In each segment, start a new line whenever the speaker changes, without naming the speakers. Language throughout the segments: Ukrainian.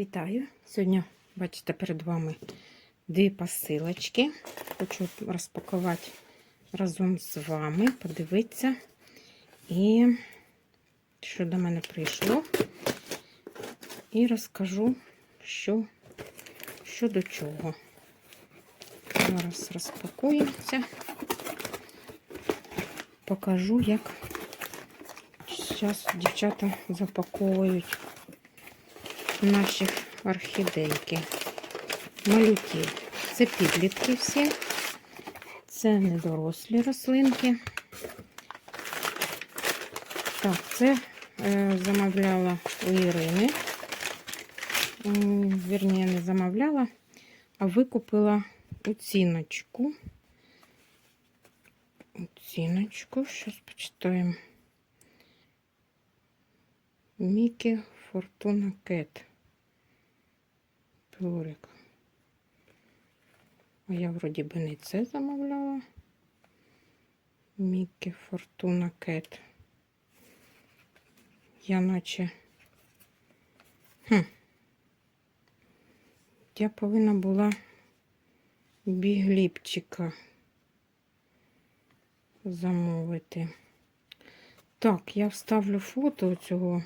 Вітаю! Сьогодні, бачите, перед вами дві посилочки. Хочу розпакувати разом з вами, подивитися, і що до мене прийшло. І розкажу, що, що до чого. Зараз розпакуємося. Покажу, як зараз дівчата запаковують наші орхідейки. Малюки. Це підлітки всі. Це не дорослі рослинки. Так, це е, замовляла у Ірини. М, Вірніше, не замовляла, а викупила оціночку. Оціночку. Зараз почитаємо. Мікі Фортуна Кет. Пилорик. А я вроді би не це замовляла. Мікі Фортуна Кет. Я наче. Хм. Я повинна була бігліпчика замовити. Так, я вставлю фото цього.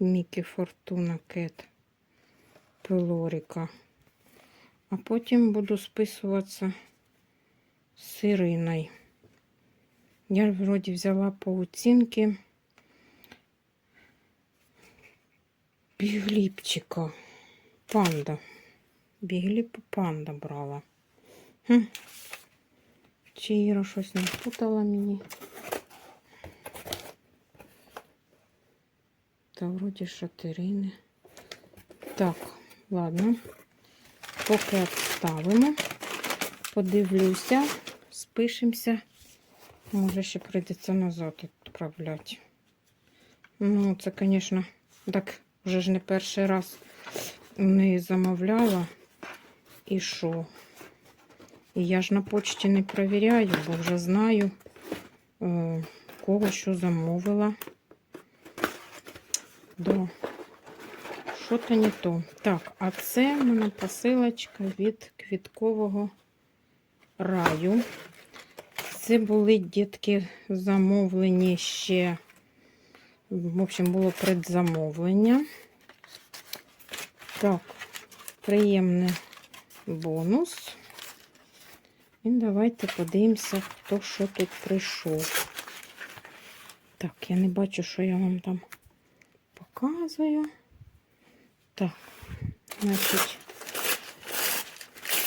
Мікі Фортуна Кет Пилорика. А потім буду списуватися з Іриною. Я вроді взяла по оцінки бігліпчика. Панда. Бігліп панда брала. Хм. Чи Іра щось не путала мені? Та вроді шатирини. Так, ладно. Поки відставимо. Подивлюся, спишемося. Може, ще прийдеться назад відправляти. Ну, це, звісно, так вже ж не перший раз у неї замовляла. І що? І я ж на почті не перевіряю, бо вже знаю, е, кого що замовила. Що-то не то. Так, а це в мене посилочка від квіткового раю. Це були дітки замовлені ще. В общем, було предзамовлення. Так, приємний бонус. І давайте подивимося, хто що тут прийшов. Так, я не бачу, що я вам там показую. Так, значить,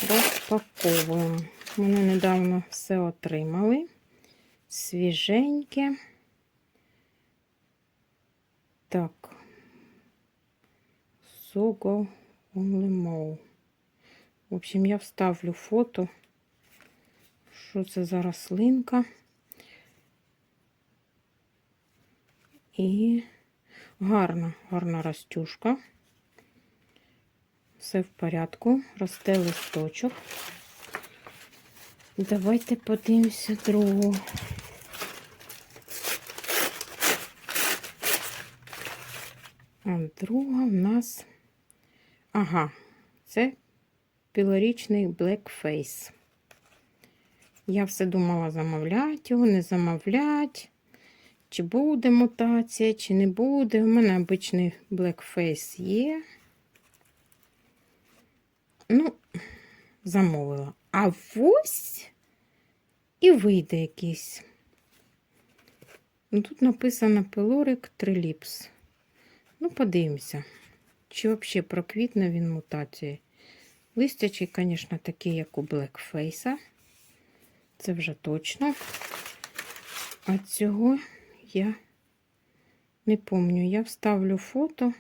розпаковуємо. Вони недавно все отримали. Свіженьке. Так. Сого Only В общем, я вставлю фото. Що це за рослинка? І гарна, гарна растюшка. Все в порядку, росте листочок. Давайте подивимося другу. А друга в нас. Ага, це пілорічний Blackface. Я все думала замовляти його, не замовляти. Чи буде мутація, чи не буде. У мене обичний Blackface є. Ну, замовила. А ось і вийде якийсь. Ну, Тут написано пилорик триліпс. Ну, подивимося, чи взагалі проквітне він мутації. Листячий, звісно, такий, як у Блекфейса. Це вже точно. А цього я не пам'ятаю. Я вставлю фото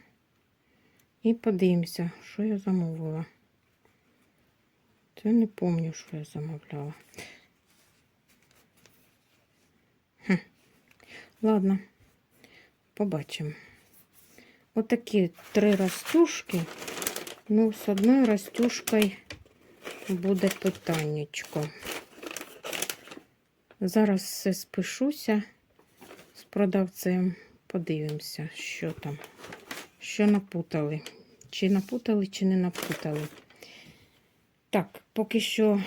і подивимося, що я замовила. Це не пам'ятаю, що я замовляла. Ладно, побачимо. Отакі три растюшки. Ну, з одною растюшкою буде питаннячко. Зараз все спишуся з продавцем. Подивимося, що там, що напутали. чи напутали, чи не напутали. Так, поки що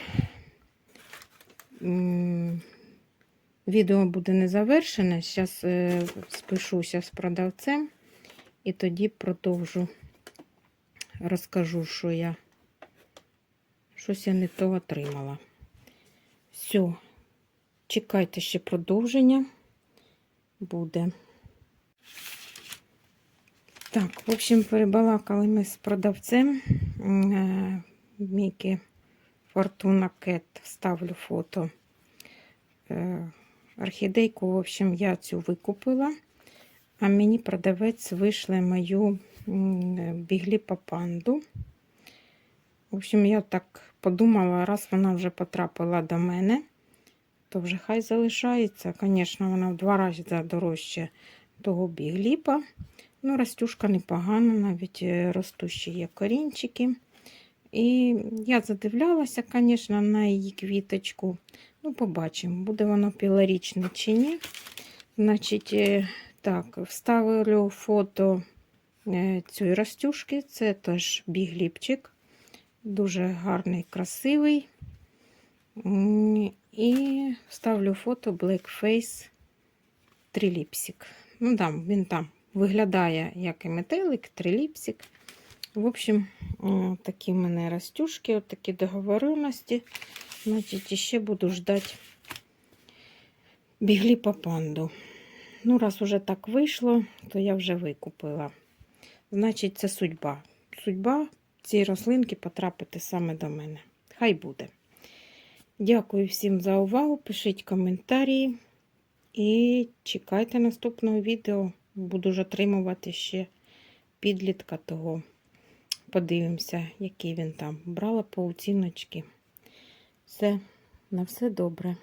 відео буде не завершене. Зараз е, спишуся з продавцем і тоді продовжу розкажу, що я щось я не то отримала. Все, чекайте ще продовження буде. Так, в общем, перебалакали ми з продавцем е, Мікі Фортуна Кет. Вставлю фото. Е, Орхідейку, в общем, я цю викупила, а мені продавець вийшли мою м, бігліпа панду. В общем, я так подумала, раз вона вже потрапила до мене, то вже хай залишається. Звісно, вона в два рази дорожче того бігліпа. Ну, растюшка непогана, навіть е, ростущі є корінчики. І я задивлялася, звісно, на її квіточку. Ну, побачимо, буде воно пілорічне чи ні. Значить, е, так, вставлю фото е, цієї растюшки. Це теж бігліпчик. Дуже гарний, красивий. І вставлю фото Black Face Триліпсик. Ну, там, він там виглядає як і метелик, триліпсик. В общем, такі в мене растюшки, от такі договоренності. Значить, ще буду ждати бігліпа панду. Ну, раз уже так вийшло, то я вже викупила. Значить, це судьба. Судьба цієї рослинки потрапити саме до мене. Хай буде. Дякую всім за увагу. Пишіть коментарі і чекайте наступного відео. Буду ж отримувати ще підлітка того. Подивимося, який він там. Брала по оціночки. Все, на все добре.